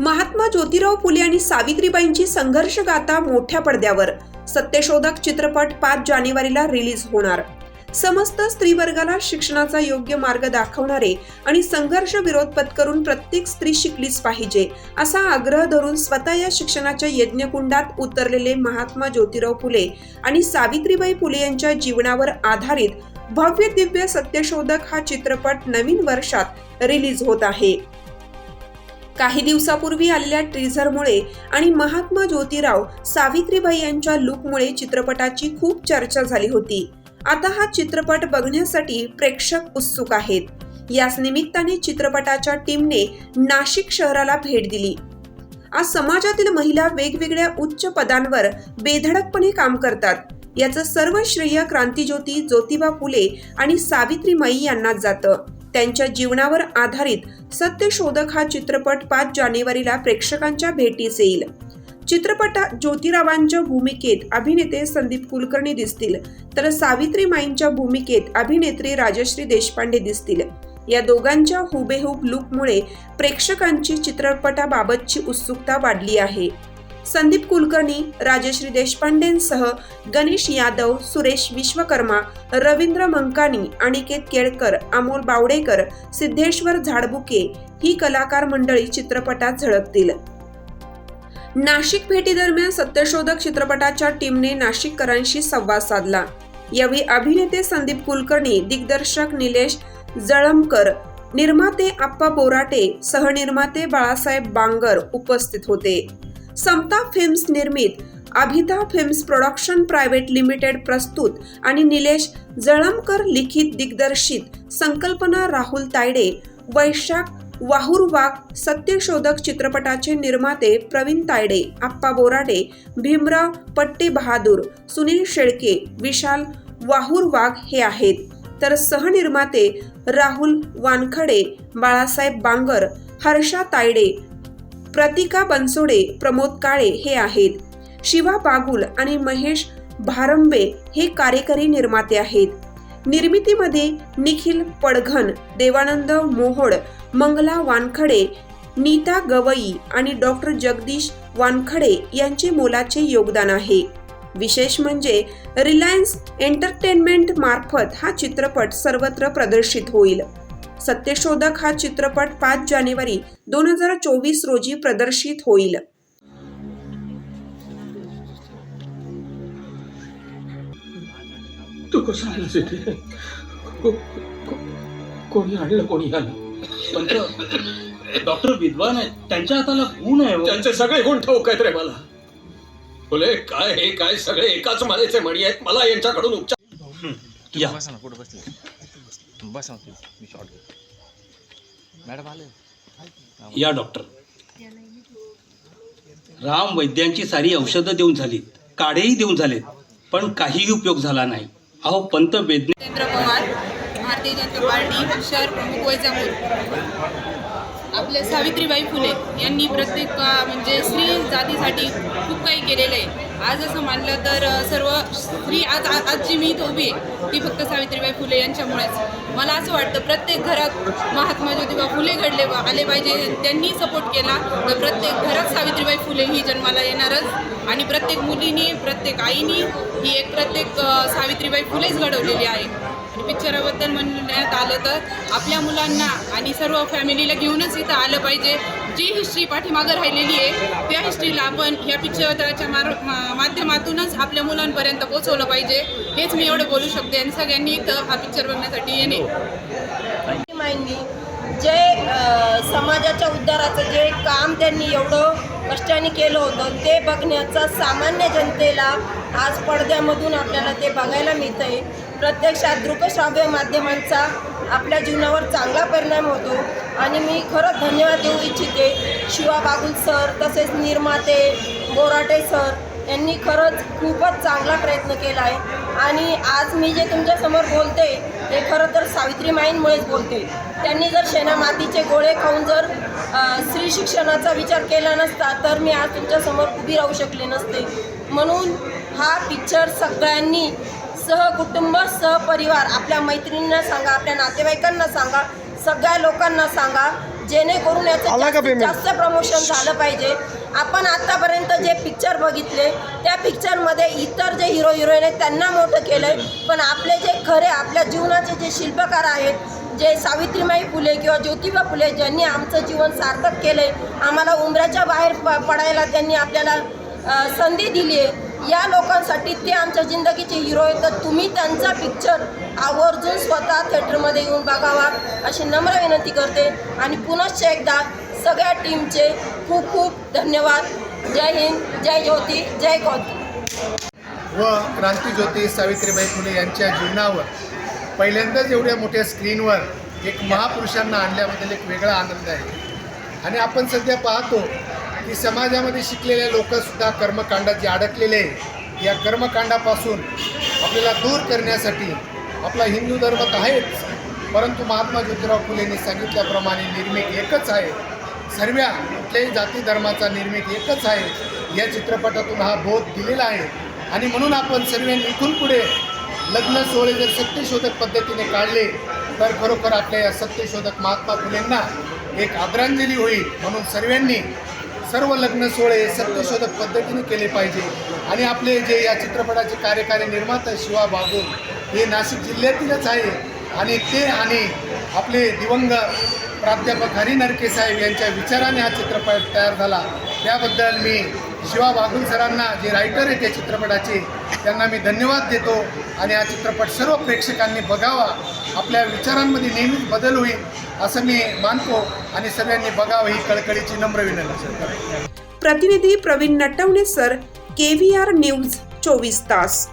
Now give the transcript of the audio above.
महात्मा ज्योतिराव फुले आणि सावित्रीबाईंची संघर्ष गाथा मोठ्या पडद्यावर. सत्यशोधक चित्रपट पाच जानेवारीला रिलीज होणार. समस्त स्त्रीवर्गाला शिक्षणाचा योग्य मार्ग दाखवणारे आणि संघर्ष विरोध पत्करून प्रत्येक स्त्री शिकलीच पाहिजे असा आग्रह धरून स्वतः या शिक्षणाच्या यज्ञकुंडात उतरलेले महात्मा ज्योतिराव फुले आणि सावित्रीबाई फुले यांच्या जीवनावर आधारित भव्य दिव्य सत्यशोधक हा चित्रपट नवीन वर्षात रिलीज होत आहे. काही दिवसापूर्वी आलेल्या ट्रीझरमुळे आणि महात्मा ज्योतिराव सावित्रीबाई यांच्या लुकमुळे चित्रपटाची खूप चर्चा झाली होती. आता हा चित्रपट बघण्यासाठी प्रेक्षक उत्सुक आहेत. याच निमित्ताने चित्रपटाच्या टीमने नाशिक शहराला भेट दिली. आज समाजातील महिला वेगवेगळ्या उच्च पदांवर बेधडकपणे काम करतात. याचं सर्व श्रेय क्रांतीज्योती ज्योतिबा फुले आणि सावित्रीमाई यांनाच जातं. त्यांच्या जीवनावर आधारित सत्यशोधक हा चित्रपट पाच जानेवारीला प्रेक्षकांच्या भेटीस येईल. चित्रपटात ज्योतिरावांच्या भूमिकेत अभिनेते संदीप कुलकर्णी दिसतील तर सावित्री माईंच्या भूमिकेत अभिनेत्री राजश्री देशपांडे दिसतील. या दोघांच्या हुबेहूब लुकमुळे प्रेक्षकांची चित्रपटाबाबतची उत्सुकता वाढली आहे. संदीप कुलकर्णी राजश्री देशपांडेंसह गणेश यादव सुरेश विश्वकर्मा रवींद्र मंकानी अनिकेत केळकर अमोल बावडेकर सिद्धेश्वर झाडबुके ही कलाकार मंडळी चित्रपटात झळकतील. नाशिक भेटीदरम्यान सत्यशोधक चित्रपटाच्या टीमने नाशिककरांशी संवाद साधला. यावेळी अभिनेते संदीप कुलकर्णी दिग्दर्शक निलेश जळमकर निर्माते आप्पा बोराटे सहनिर्माते बाळासाहेब बांगर उपस्थित होते. समता फिल्म्स निर्मित Abhita films production private limited प्रस्तुत आणि निलेश जळमकर लिखित दिग्दर्शित संकल्पना राहुल तायडे वैशाख वाहूर वाघ सत्यशोधक चित्रपटाचे निर्माते प्रवीण तायडे आप्पा बोराडे भीमराव पट्टे बहादूर सुनील शेळके विशाल वाहूर वाघ हे आहेत. तर सहनिर्माते राहुल वानखडे बाळासाहेब बांगर हर्षा तायडे प्रतिका बनसोडे प्रमोद काळे हे आहेत. शिवा बागुल आणि महेश भारंबे हे कार्यकारी निर्माते आहेत. निर्मितीमध्ये निखिल पडघन देवानंद मोहोड मंगला वानखडे नीता गवई आणि डॉक्टर जगदीश वानखडे यांचे मोलाचे योगदान आहे. विशेष म्हणजे रिलायन्स एंटरटेनमेंट मार्फत हा चित्रपट सर्वत्र प्रदर्शित होईल. सत्यशोधक हा चित्रपट पाच जानेवारी दोन हजार चोवीस रोजी प्रदर्शित होईल. तू कसं आलास इथे? को- को- कोणी आणलं कोणी आलं? पण डॉक्टर विद्वान आहेत त्यांच्या हाताला गुण आहे हो. त्यांचे सगळे गुण ठाऊक आहेत रे मला. बोले काय हे काय सगळे एकाच मालेचे मणी आहेत मला यांच्याकडून उपचार या. बसा. मी शॉर्ट घेतो. मॅडम आले? या डॉक्टर राम वैद्यांची सारी औषधं देऊन झालीत. काढेही देऊन झालेत पण काहीही उपयोग झाला नाही. अहो पंत जितेंद्र पवार भारतीय जनता पार्टी शहर प्रमुख वैजापूर. आपले सावित्रीबाई फुले यांनी प्रत्येक म्हणजे स्त्री जातीसाठी खूप काही केलेलं आहे. आज असं मानलं तर सर्व स्त्री आज आ- आज जी मी इथं उभी आहे. ती फक्त सावित्रीबाई फुले यांच्यामुळेच. मला असं वाटतं प्रत्येक घरात महात्मा ज्योतिबा फुले घडले आले पाहिजे त्यांनी सपोर्ट केला. तर प्रत्येक घरात सावित्रीबाई फुले ही जन्माला येणारच. आणि प्रत्येक मुलीने प्रत्येक आईनी ही एक प्रत्येक सावित्रीबाई फुलेच घडवलेली आहे. आणि पिक्चराबद्दल म्हणण्यात आलं तर आपल्या मुलांना आणि सर्व फॅमिलीला घेऊनच इथं आलं पाहिजे. जी हिस्ट्री पाठीमागं राहिलेली आहे त्या हिस्ट्रीला आपण ह्या पिक्चराच्या मार मा- माध्यमातूनच आपल्या मुलांपर्यंत पोचवलं पाहिजे. हेच मी एवढं बोलू शकते आणि सगळ्यांनी इथं हा पिक्चर बघण्यासाठी येणे. जे समाजाच्या उद्धाराचं जे काम त्यांनी एवढं कष्टाने केलं होतं. ते बघण्याचा सामान्य जनतेला आज पडद्यामधून आपल्याला ते बघायला मिळतं आहे प्रत्यक्षात दृकश्राव्य माध्यमांचा आपल्या जीवनावर चांगला परिणाम होतो. आणि मी खरंच धन्यवाद देऊ इच्छिते. शिवा बागुल सर तसेच निर्माते बोराटे सर यांनी खरंच खूपच चांगला प्रयत्न केला आहे आणि आज मी जे तुमच्यासमोर बोलते हे खरं तर सावित्रीमाईंमुळेच बोलते. त्यांनी जर शेणा मातीचे गोळे खाऊन जर स्त्री शिक्षणाचा विचार केला नसता तर मी आज तुमच्यासमोर उभी राहू शकले नसते. म्हणून हा पिक्चर सगळ्यांनी सहकुटुंब सहपरिवार आपल्या मैत्रिणींना सांगा आपल्या नातेवाईकांना सांगा सगळ्या लोकांना सांगा जेणेकरून याचं जास्त प्रमोशन झालं पाहिजे. आपण आतापर्यंत जे पिक्चर बघितले त्या पिक्चरमध्ये इतर जे हिरो हिरोईन आहेत त्यांना मोठं केलं आहे पण आपले जे खरे आपल्या जीवनाचे जे शिल्पकार आहेत जे सावित्रीमाई फुले किंवा ज्योतिबा फुले ज्यांनी आमचं जीवन सार्थक केलं आहे आम्हाला उंबऱ्याच्या बाहेर प पडायला त्यांनी आपल्याला संधी दिली आहे. या लोकांसाठी ते आमच्या जिंदगीचे हिरो आहेत. तर तुम्ही त्यांचा पिक्चर आवर्जून स्वतः थिएटरमध्ये येऊन बघावा अशी नम्र विनंती करते. आणि पुनश्च एकदा सगळ्या टीमचे खूप खूप धन्यवाद. जय हिंद जय ज्योती जय गौती व क्रांतीज्योती सावित्रीबाई फुले यांच्या जीवनावर पहिल्यांदाच एवढ्या मोठ्या स्क्रीनवर एक महापुरुषांना आणल्याबद्दल एक वेगळा आनंद आहे. आणि आपण सध्या पाहतो की समाजामध्ये शिकलेले लोकसुद्धा कर्मकांडात जे अडकलेले आहे या कर्मकांडापासून आपल्याला दूर करण्यासाठी आपला हिंदू धर्म तर आहेच परंतु महात्मा ज्योतिराव फुलेंनी सांगितल्याप्रमाणे निर्मिक एकच आहे. सर्व कुठल्याही जाती धर्माचा निर्मित एकच आहे. या चित्रपटातून हा बोध दिलेला आहे. आणि म्हणून आपण सर्वांनी इथून पुढे लग्न सोहळे जर सत्यशोधक पद्धतीने काढले तर खरोखर आपल्या या सत्यशोधक महात्मा फुलेंना एक आदरांजली होईल म्हणून सर्वांनी सर्व लग्न सोहळे सत्यशोधक पद्धतीने केले पाहिजे. आणि आपले जे या चित्रपटाचे कार्यकारी निर्माता शिवा बागुल हे नाशिक जिल्ह्यातीलच आहे. आणि ते आणि आपले दिवंग प्राध्यापक हरी नरके साहेब यांच्या विचाराने हा चित्रपट तयार झाला. त्याबद्दल मी शिवा बागुल सरांना जे रायटर आहेत त्या चित्रपटाचे त्यांना मी धन्यवाद देतो. आणि हा चित्रपट सर्व प्रेक्षकांनी बघावा. आपल्या विचारांमध्ये नेहमीच बदल होईल असं मी मानतो. आणि सगळ्यांनी बघावं ही कळकळीची नम्र विनंती प्रतिनिधी Pravin Natwane sir K V R news चोवीस तास.